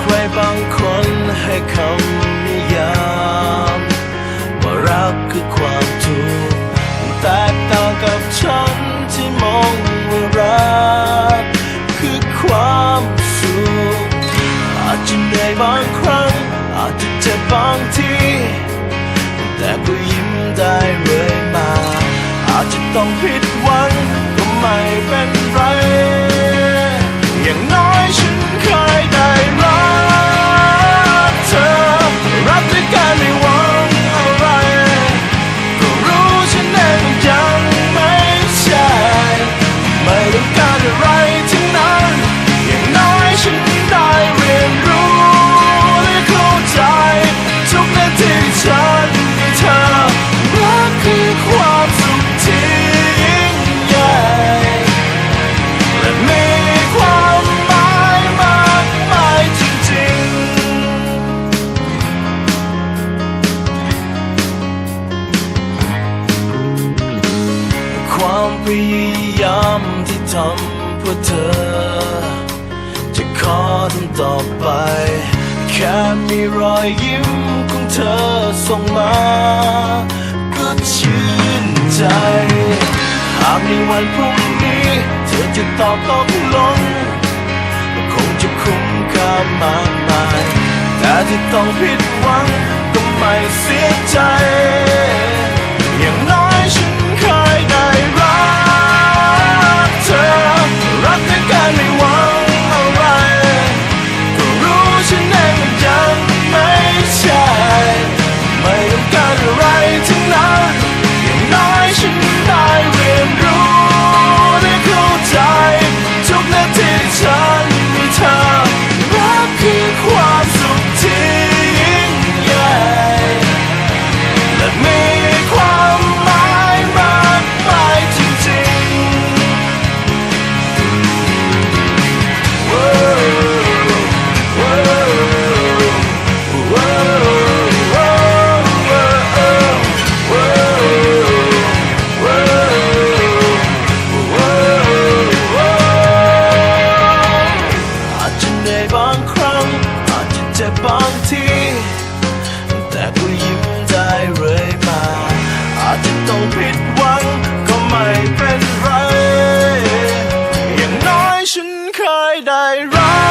ใครบางคนให้คำนิยามว่ารักคือความทุกข์แตกต่างกับฉันที่มองว่ารักคือความสุขอาจจะเหนื่อยบางครั้ง อาจจะเจ็บบางทีแต่ก็ยิ้มได้เรื่อยมา อาจจะต้องผิดหวังก็ไม่เป็น ยายามที่ทำเพื่อเธอ จะขอทำต่อไป แค่มีรอยยิ้มของเธอส่งมา ก็ชื่นใจหากในวันพรุ่งนี้ เธอจะตอบตกลงก็คงจะคุ้มค่ามากมาย แต่ที่ต้องผิดหวังก็ไม่เสียใจ right.